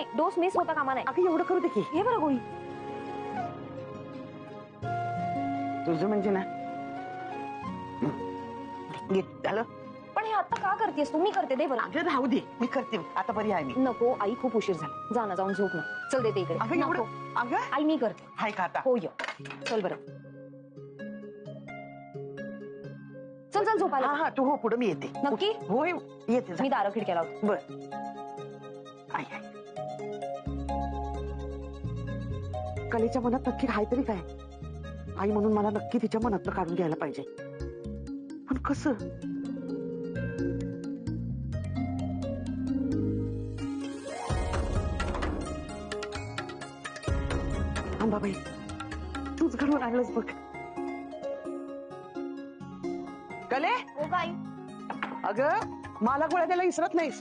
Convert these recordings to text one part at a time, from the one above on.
नाही dose miss होता कामा नाही. अगं एवढं करू दे की. हे बरं गोळी. तुझं म्हणजे ना. घे, झालं. पण हे आता का करतेस? तू? मी करते. दे बरं. अगं राहू दे. मी करते. आता बरी आहे मी. नको आई खूप उशीर झाला. जा ना जाऊन झोप ना. चल देते इकडे. अगं नको. एवढं अगं? आई मी करते. हाय का आता? हो य. चल बरं. चल चल हा झोपायला. हा तू हो पुढे मी येते. नक्की? होय येते जा. मी दारं खिडक्या लावते. बर. आय आय कलेच्या मनात नक्की काहीतरी काय? आई म्हणून मला नक्की तिच्या मनातलं काढून घ्यायला पाहिजे. पण कसं? अंबाबाई तूच घडवून आणलंस बघ. कले हो काय अगं मला गोळ्या द्यायला विसरत नाहीस.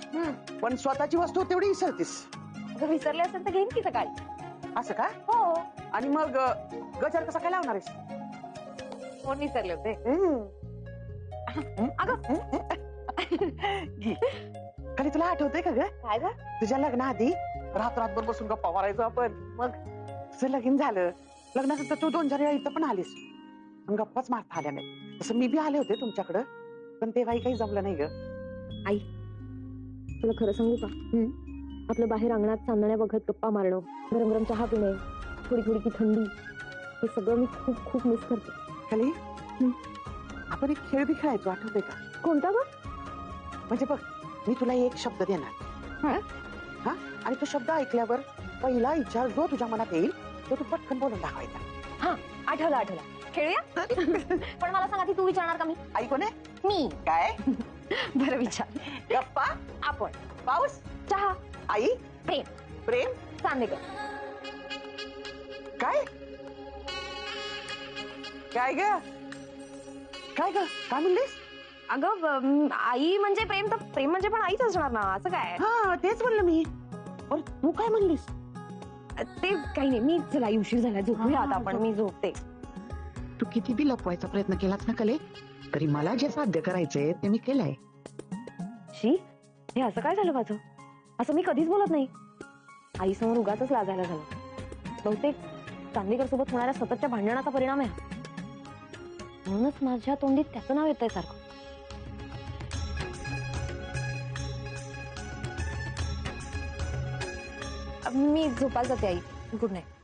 पण स्वतःची वस्तू तेवढी विसरतीस. अगं विसरले असेल तर घेईन की सकाळी. असं का? हो. आणि मग अ, गजर कसा काय लावणार आहेस? कोण विसरले होते? अगं. कधी तुला आठवतंय का ग? काय ग? तुझ्या लग्नाआधी रात रातभर बसून गप्पा मारायचो आपण. मग? तुझं लगीन झालं. लग्नानंतर तू दोन चार वेळा इथं पण आलीस. पण गप्पाच मारता आल्या नाही तसं मी बी आले होते तुमच्याकडं पण तेव्हाही काही जमलं नाही ग. तुला खरं सांगू का? आपलं बाहेर अंगणात चांदण्या बघत गप्पा मारणं गरम गरम चहा पिणे थोडी थोडी थंडी हे सगळं मी खूप खूप मिस करते. खाली आपण एक खेळ बी खेळायचो आठवतंय का? कोणता ग? म्हणजे बघ मी तुला एक शब्द देणार. हं? हा? आणि तो शब्द ऐकल्यावर पहिला विचार जो तुझ्या मनात येईल तो तू पटकन बोलून दाखवायचा. हा आठवलं आठवलं. खेळूया? पण मला सांग आधी तू विचारणार का मी? ऐकू नये मी. काय? बरं विचार. गप्पा आपण. पाऊस चहा आई प्रेम. प्रेम. चांदेकर काय? काय ग? काय ग? काय म्हणलीस? अगं ब- आई म्हणजे प्रेम तर प्रेम म्हणजे पण आईच असणार ना असं काय? हा तेच म्हणलं मी. बरं तू काय म्हणलीस? ते काही नाही मी चला आई उशीर झाला झोपूया आता आपण. मी झोपते. तू किती बी लपवायचा प्रयत्न केलास ना कले? तरी मला जे साध्य करायचंय ते मी केलंय. शी हे असं काय झालं माझं? असं मी कधीच बोलत नाही. आई समोर उगाच लाजायला झालं. बहुतेक चांदीकर सोबत होणाऱ्या सततच्या भांडणाचा परिणाम आहे. म्हणूनच माझ्या तोंडीत त्याचं नाव येतंय सारखं. मी झोपायला जाते आई. Good night.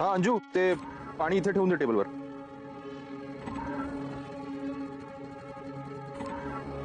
हा अंजू ते पाणी इथे ठेवून दे टेबलवर.